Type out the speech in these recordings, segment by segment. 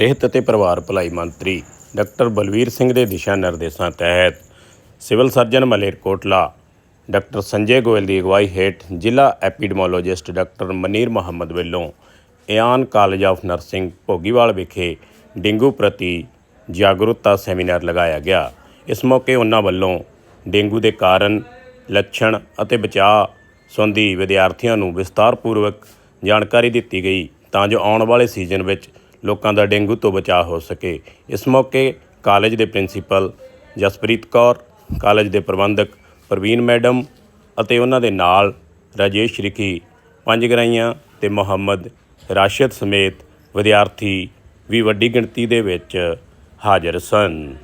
ਸਿਹਤ ਅਤੇ ਪਰਿਵਾਰ ਭਲਾਈ ਮੰਤਰੀ ਡਾਕਟਰ ਬਲਵੀਰ ਸਿੰਘ ਦੇ ਦਿਸ਼ਾ ਨਿਰਦੇਸ਼ਾਂ ਤਹਿਤ civil surgeon Malerkotla doctor Sanjay Goyal ਦੀ ਅਗਵਾਈ ਹੇਠ ਜ਼ਿਲ੍ਹਾ ਐਪੀਡਮੋਲੋਜਿਸਟ ਡਾਕਟਰ ਮਨੀਰ ਮੁਹੰਮਦ ਵੱਲੋਂ Ian college of nursing Bhogiwal ਵਿਖੇ ਡੇਂਗੂ ਪ੍ਰਤੀ ਜਾਗਰੂਕਤਾ ਸੈਮੀਨਾਰ ਲਗਾਇਆ ਗਿਆ। ਇਸ ਮੌਕੇ ਉਹਨਾਂ ਵੱਲੋਂ ਡੇਂਗੂ ਦੇ ਕਾਰਨ ਲੱਛਣ ਅਤੇ ਬਚਾਅ ਸੰਬੰਧੀ ਵਿਦਿਆਰਥੀਆਂ ਨੂੰ ਵਿਸਤਾਰਪੂਰਵਕ ਜਾਣਕਾਰੀ ਦਿੱਤੀ ਗਈ ਤਾਂ ਜੋ ਆਉਣ ਵਾਲੇ ਸੀਜ਼ਨ ਵਿੱਚ ਲੋਕਾਂ ਦਾ ਡੇਂਗੂ ਤੋਂ ਬਚਾਅ ਹੋ ਸਕੇ। ਇਸ ਮੌਕੇ ਕਾਲਜ ਦੇ ਪ੍ਰਿੰਸੀਪਲ ਜਸਪ੍ਰੀਤ ਕੌਰ, ਕਾਲਜ ਦੇ ਪ੍ਰਬੰਧਕ ਪ੍ਰਵੀਨ ਮੈਡਮ ਅਤੇ ਉਹਨਾਂ ਦੇ ਨਾਲ ਰਾਜੇਸ਼ ਰਿਖੀ ਪੰਜਗਰਾਈਆਂ ਤੇ ਮੁਹੰਮਦ ਰਾਸ਼ਦ ਸਮੇਤ ਵਿਦਿਆਰਥੀ ਵੀ ਵੱਡੀ ਗਿਣਤੀ ਦੇ ਵਿੱਚ ਹਾਜ਼ਰ ਸਨ।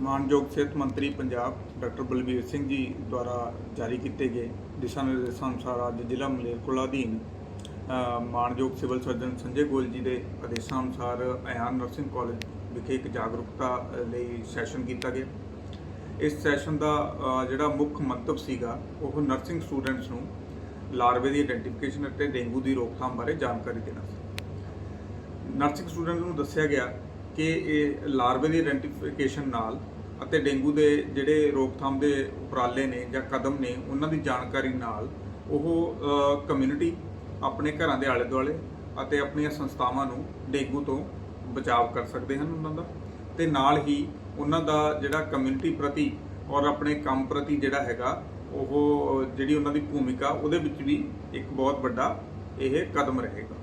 ਮਾਨਯੋਗ ਸਿਹਤ ਮੰਤਰੀ ਪੰਜਾਬ ਡਾਕਟਰ ਬਲਬੀਰ ਸਿੰਘ ਜੀ ਦੁਆਰਾ ਜਾਰੀ ਕੀਤੇ ਗਏ ਦਿਸ਼ਾ ਨਿਰਦੇਸ਼ਾਂ ਅਨੁਸਾਰ ਅੱਜ ਜ਼ਿਲ੍ਹਾ ਮਲੇਰਕੋਟਲਾ ਅਧੀਨ ਅ, ਮਾਨਯੋਗ ਸਿਵਲ ਸਰਜਨ ਸੰਜੇ ਗੋਇਲ ਜੀ ਦੇ ਆਦੇਸ਼ਾਂ ਅਨੁਸਾਰ ਅਯਾਨ ਨਰਸਿੰਗ ਕਾਲਜ ਵਿਖੇ ਇੱਕ ਜਾਗਰੂਕਤਾ ਲਈ ਸੈਸ਼ਨ ਕੀਤਾ ਗਿਆ। ਇਸ ਸੈਸ਼ਨ ਦਾ ਜਿਹੜਾ ਮੁੱਖ ਮੰਤਵ ਸੀਗਾ ਉਹ ਨਰਸਿੰਗ ਸਟੂਡੈਂਟਸ ਨੂੰ ਲਾਰਵੇ ਦੀ ਆਇਡੈਂਟੀਫਿਕੇਸ਼ਨ ਅਤੇ ਡੇਂਗੂ ਦੀ ਰੋਕਥਾਮ ਬਾਰੇ ਜਾਣਕਾਰੀ ਦੇਣਾ ਸੀ। ਨਰਸਿੰਗ ਸਟੂਡੈਂਟ ਨੂੰ ਦੱਸਿਆ ਗਿਆ ਕਿ ਇਹ ਲਾਰਵੇ ਦੀ ਆਇਡੈਂਟੀਫਿਕੇਸ਼ਨ ਨਾਲ ਅਤੇ ਡੇਂਗੂ ਦੇ ਜਿਹੜੇ ਰੋਕਥਾਮ ਦੇ ਉਪਰਾਲੇ ਨੇ ਜਾਂ ਕਦਮ ਨੇ, ਉਹਨਾਂ ਦੀ ਜਾਣਕਾਰੀ ਨਾਲ ਉਹ ਕਮਿਊਨਿਟੀ ਆਪਣੇ ਘਰਾਂ ਦੇ ਆਲੇ ਦੁਆਲੇ ਅਤੇ ਆਪਣੀਆਂ ਸੰਸਥਾਵਾਂ ਨੂੰ ਡੇਂਗੂ ਤੋਂ ਬਚਾਅ ਕਰ ਸਕਦੇ ਹਨ ਉਹਨਾਂ ਦਾ ਤੇ ਨਾਲ ਹੀ ਉਹਨਾਂ ਦਾ ਜਿਹੜਾ ਕਮਿਊਨਿਟੀ ਪ੍ਰਤੀ ਔਰ ਆਪਣੇ ਕੰਮ ਪ੍ਰਤੀ ਜਿਹੜਾ ਹੈਗਾ, ਉਹ ਜਿਹੜੀ ਉਹਨਾਂ ਦੀ ਭੂਮਿਕਾ, ਉਹਦੇ ਵਿੱਚ ਵੀ ਇੱਕ ਬਹੁਤ ਵੱਡਾ ਇਹ ਕਦਮ ਰਹੇਗਾ।